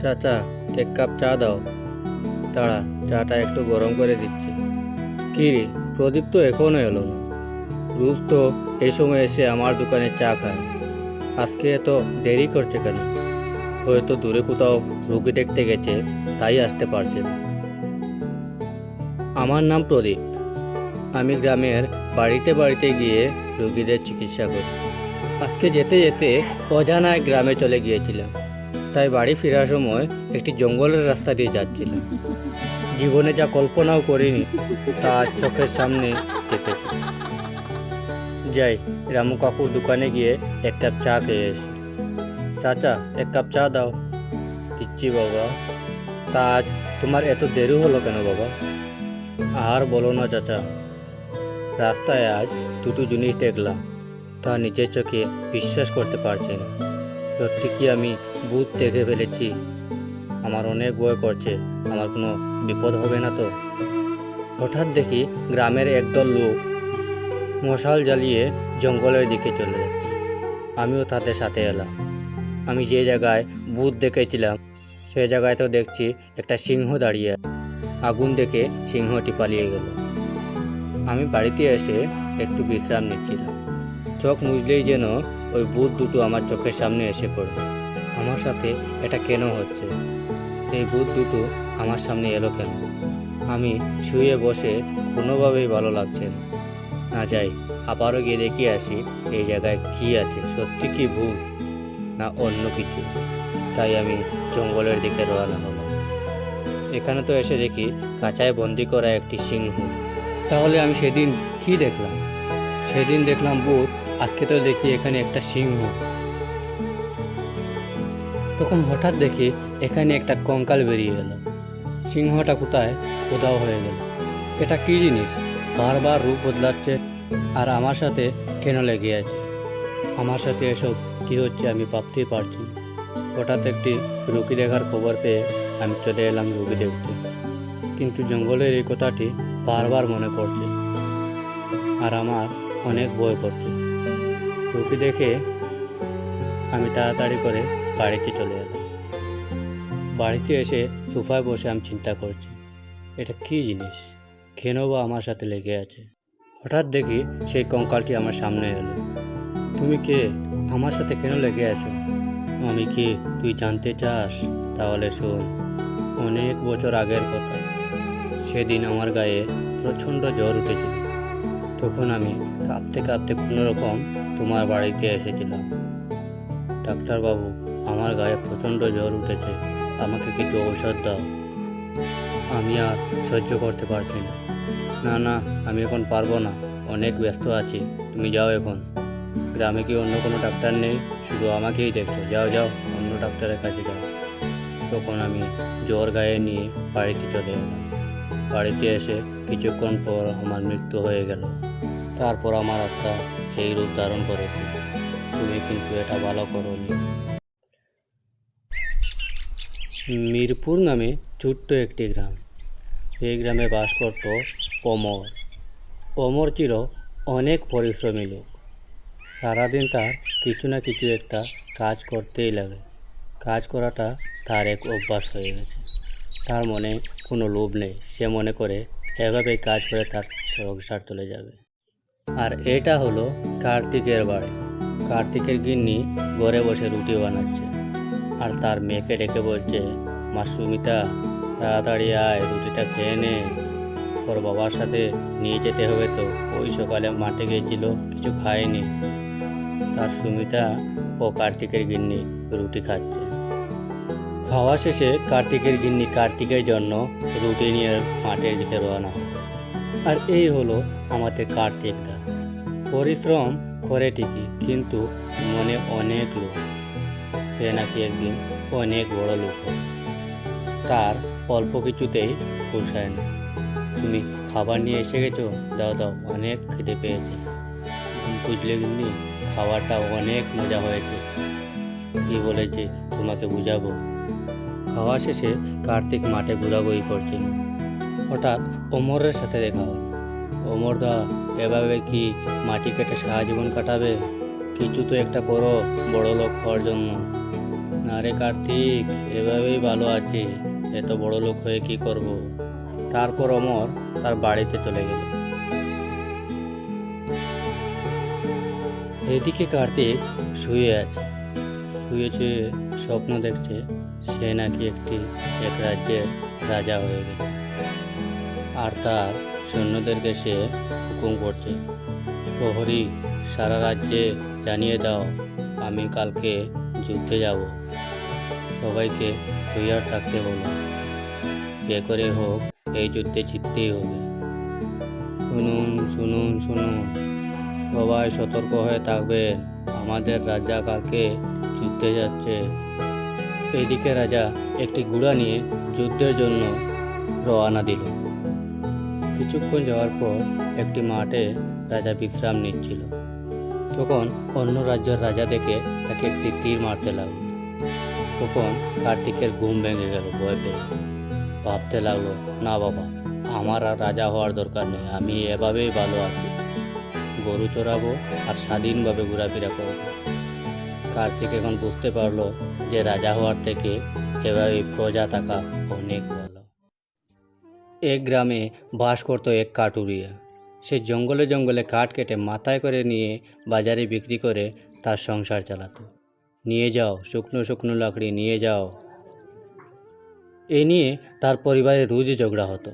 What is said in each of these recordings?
চাচা, এক কাপ চা দাও। তাড়া চাটা একটু গরম করে দিচ্ছে। কি রে, প্রদীপ তো এখনও এলো না। রূপ তো এই সময় এসে আমার দোকানে চা খায়। আজকে এত দেরি করছে কেন? হয়তো দূরে কোথাও রুগী দেখতে গেছে, তাই আসতে পারছে না। আমার নাম প্রদীপ। আমি গ্রামের বাড়িতে বাড়িতে গিয়ে রুগীদের চিকিৎসা করি। আজকে যেতে যেতে অজানায় গ্রামে চলে গিয়েছিলাম। তাই বাড়ি ফেরার সময় একটি জঙ্গলের রাস্তা দিয়ে যাচ্ছিলাম। জীবনে যা কল্পনাও করিনি, তা চোখের সামনে দেখেছি। যাই, রামু কাকুর দোকানে গিয়ে এক কাপ চা খেয়ে এসি, চাচা, এক কাপ চা দাও। দিচ্ছি বাবা, তা আজ তোমার এত দেরি হলো কেন বাবা? আর বলো না চাচা, রাস্তায় আজ দুটো জিনিস দেখলাম, তা নিজের চোখে বিশ্বাস করতে পারছি না। সত্যি কি আমি ভূত দেখে ফেলেছি। আমার অনেক ভয় করছে, আমার কোনো বিপদ হবে না তো? হঠাৎ দেখি গ্রামের একদল লোক মশাল জ্বালিয়ে জঙ্গলের দিকে চলে যাচ্ছে আমিও তাদের সাথে এলাম। আমি যে জায়গায় ভূত দেখেছিলাম, সে জায়গায় তো দেখছি একটা সিংহ দাঁড়িয়ে আগুন দেখে সিংহটি পালিয়ে গেল। আমি বাড়িতে এসে একটু বিশ্রাম নিচ্ছিলাম। চোখ মুজলেই যেন ওই ভূত দুটো আমার চোখের সামনে এসে পড়ে আমার সাথে এটা কেন হচ্ছে? এই ভূত দুটো আমার সামনে এলো কেন? আমি শুয়ে বসে কোনোভাবেই ভালো লাগছে না। না যাই, আবারও গিয়ে দেখে আসি, এই জায়গায় কি আছে? সত্যি কি ভূত? না অন্য কিছু। তাই আমি জঙ্গলের দিকে রওনা হলাম। এখানে তো এসে দেখি কাঁচায় বন্দি করা একটি সিংহ। তাহলে আমি সেদিন কি দেখলাম? সেদিন দেখলাম ভূত আজকে তো দেখি এখানে একটা সিংহ। তখন হঠাৎ দেখি এখানে একটা কঙ্কাল বেরিয়ে এলো। সিংহটা কোথায়? কোথাও হয়ে গেল। এটা কি জিনিস? বারবার রূপ বদলাচ্ছে আর আমার সাথে কেন লেগে আছে? আমার সাথে এসব কি হচ্ছে আমি ভাবতেই পারছি। হঠাৎ একটি রুগী দেখার খবর পেয়ে আমি চলে এলাম রুগী দেখতে। কিন্তু জঙ্গলের এই কথাটি বারবার মনে পড়ছে আর আমার অনেক ভয় করছে। রুগী দেখে আমি তাড়াতাড়ি করে বাড়িতে চলে এলাম। বাড়িতে এসে সোফায় বসে আমি চিন্তা করছি, এটা কি জিনিস? কেন বা আমার সাথে লেগে আছে। হঠাৎ দেখি সেই কঙ্কালটি আমার সামনে এলো। তুমি কে? আমার সাথে কেন লেগে আছো? আমি কি তুই জানতে চাস? তাহলে শোন, অনেক বছর আগের কথা। সেদিন আমার গায়ে প্রচণ্ড জ্বর উঠেছিল। তখন আমি কাঁপতে কাঁপতে কোনো রকম তোমার বাড়িতে এসেছিলাম। ডাক্তারবাবু, আমার গায়ে প্রচণ্ড জ্বর উঠেছে। আমাকে কিছু ঔষধ দাও। আমি আর সহ্য করতে পারছি না। না না, আমি এখন পারব না। অনেক ব্যস্ত আছি। তুমি যাও এখন। গ্রামে কি অন্য কোনো ডাক্তার নেই? শুধু আমাকেই দেখছ। যাও যাও, অন্য ডাক্তারের কাছে যাও। তখন আমি জ্বর গায়ে নিয়ে বাড়িতে চলে এলাম। বাড়িতে এসে কিছুক্ষণ পর আমার মৃত্যু হয়ে গেল। তারপর আমার আত্মা এই রূপ ধারণ করেছে। তুমি কিন্তু এটা ভালো করোনি। মিরপুর নামে ছোট্ট একটি গ্রাম। এই গ্রামে বাস করত অমর অমর ছিল অনেক পরিশ্রমী লোক। সারাদিন তার কিছু না কিছু একটা কাজ করতেই লাগে। কাজ করাটা তার এক অভ্যাস হয়ে গেছে। তার মনে কোনো লোভ নেই। সে মনে করে, এভাবেই কাজ করে তার সংসার চলে যাবে। আর এটা হলো কার্তিকের বাড়ি। কার্তিকের গিন্নি ঘরে বসে রুটি বানাচ্ছে। আর তার মেয়েকে ডেকে বলছে, মা সুমিতা, তাড়াতাড়ি আয়, রুটিটা খেয়ে নে। তোর বাবার সাথে নিয়ে যেতে হবে তো। ওই সকালে মাঠে গিয়েছিল, কিছু খায়নি। তার সুমিতা ও কার্তিকের গিন্নি রুটি খাচ্ছে। খাওয়া শেষে কার্তিকের গিন্নি কার্তিকের জন্য রুটি নিয়ে মাঠের দিকে রওনা হয়। আর এই হলো আমাদের কার্তিকদা পরিশ্রম করে ঠিকই, কিন্তু মনে অনেক লোক সে নাকি একদিন অনেক বড় লোক তার অল্প কিছুতেই পোষায় না। তুমি খাবার নিয়ে এসে গেছো? দাও দাও, অনেক খিদে পেয়েছে। বুঝলে কিন্তু খাবারটা অনেক মজা হয়েছে। কি বলেছে তোমাকে বুঝাবো? খাওয়া শেষে কার্তিক মাঠে ঘোরাঘুরি করছিল। হঠাৎ ওমরের সাথে দেখা হলো। ওমর দা, এভাবে কি মাটি কেটে সারা জীবন কাটাবে? কিছু তো একটা করো বড় লোক হওয়ার জন্য। না রে কার্তিক, এভাবেই ভালো আছি। এত বড় লোক হয়ে কি করব? তারপর অমর তার বাড়িতে চলে গেল। এদিকে কার্তিক শুয়ে আছে। শুয়ে শুয়ে স্বপ্ন দেখছে, সে নাকি একটি, এক রাজ্যের রাজা হয়ে গেছে। আর তার সৈন্যদেরকে সে হুকুম করছে। প্রহরী, সারা রাজ্যে জানিয়ে দাও, আমি কালকে যুদ্ধে যাব। সবাইকে তৈয়ার থাকতে বলো যে করে হোক, এই যুদ্ধে জিততেই হবে। শুনুন শুনুন শুনুন। সবাই সতর্ক হয়ে থাকবেন আমাদের রাজা কালকে যুদ্ধে যাচ্ছে। এদিকে রাজা একটি গুড়া নিয়ে যুদ্ধের জন্য রওনা দিল। কিছুক্ষণ যাওয়ার পর একটি মাঠে রাজা বিশ্রাম নিচ্ছিল। তখন অন্য রাজ্যের রাজা দেখে তাকে একটি তীর মারতে লাগল। তখন কার্তিকের ঘুম ভেঙে গেল, ভয় পেয়ে ভাবতে লাগল, না বাবা, আমার আর রাজা হওয়ার দরকার নেই, আমি এভাবেই ভালো আছি। গরু চড়াবো আর স্বাধীনভাবে ঘোরাফেরা করব। কার্তিক এখন বুঝতে পারল যে রাজা হওয়ার থেকে এভাবে প্রজা থাকা অনেক ভালো। এক গ্রামে বাস করতো এক কাটুরিয়া। সে জঙ্গলে জঙ্গলে কাঠ কেটে মাথায় করে নিয়ে বাজারে বিক্রি করে তার সংসার চালাতো। নিয়ে যাও, শুকনো শুকনো লাকড়ি নিয়ে যাও। এ নিয়ে তার পরিবারে রোজই ঝগড়া হতো।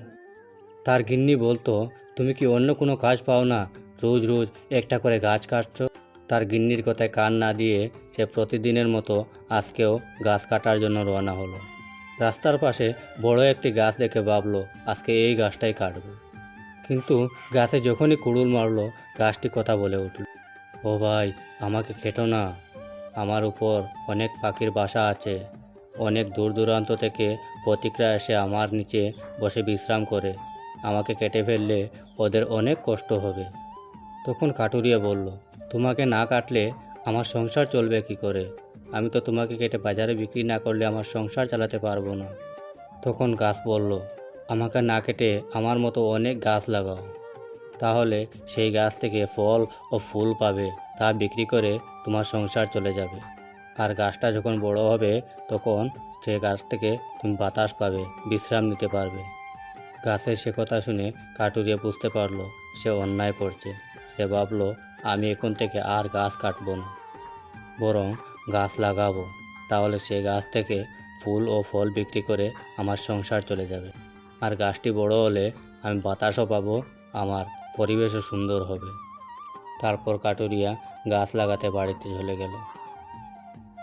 তার গিন্নি বলতো, তুমি কি অন্য কোনো কাজ পাও না? রোজ রোজ একটা করে গাছ কাটছো? তার গিন্নির কথায় কান না দিয়ে সে প্রতিদিনের মতো আজকেও গাছ কাটার জন্য রওনা হলো। রাস্তার পাশে বড় একটি গাছ দেখে ভাবলো, আজকে এই গাছটাই কাটবো। কিন্তু গাছে যখনই কুড়ুল মারলো, গাছটি কথা বলে উঠল, ও ভাই, আমাকে খেটো না। আমার উপর অনেক পাখির বাসা আছে। অনেক দূর দূরান্ত থেকে প্রতিক্রিয়া এসে আমার নিচে বসে বিশ্রাম করে। আমাকে কেটে ফেললে ওদের অনেক কষ্ট হবে। তখন কাটুরিয়া বলল, তোমাকে না কাটলে আমার সংসার চলবে কি করে? আমি তো তোমাকে কেটে বাজারে বিক্রি না করলে আমার সংসার চালাতে পারব না। তখন গাছ বলল, আমাকে না কেটে আমার মতো অনেক গাছ লাগাও। তাহলে সেই গাছ থেকে ফল ও ফুল পাবে, তা বিক্রি করে তোমার সংসার চলে যাবে। আর গাছটা যখন বড় হবে, তখন সে গাছ থেকে তুমি বাতাস পাবে, বিশ্রাম নিতে পারবে গাছের সে কথা শুনে কাটুরিয়া বুঝতে পারল, সে অন্যায় করছে। সে ভাবলো, আমি এখন থেকে আর গাছ কাটবো না। বরং গাছ লাগাবো, তাহলে সেই গাছ থেকে ফুল ও ফল বিক্রি করে আমার সংসার চলে যাবে। আর গাছটি বড় হলে আমি বাতাসও পাবো, আমার পরিবেশও সুন্দর হবে। তারপর কাটুরিয়া গাছ লাগাতে বাড়িতে চলে গেল।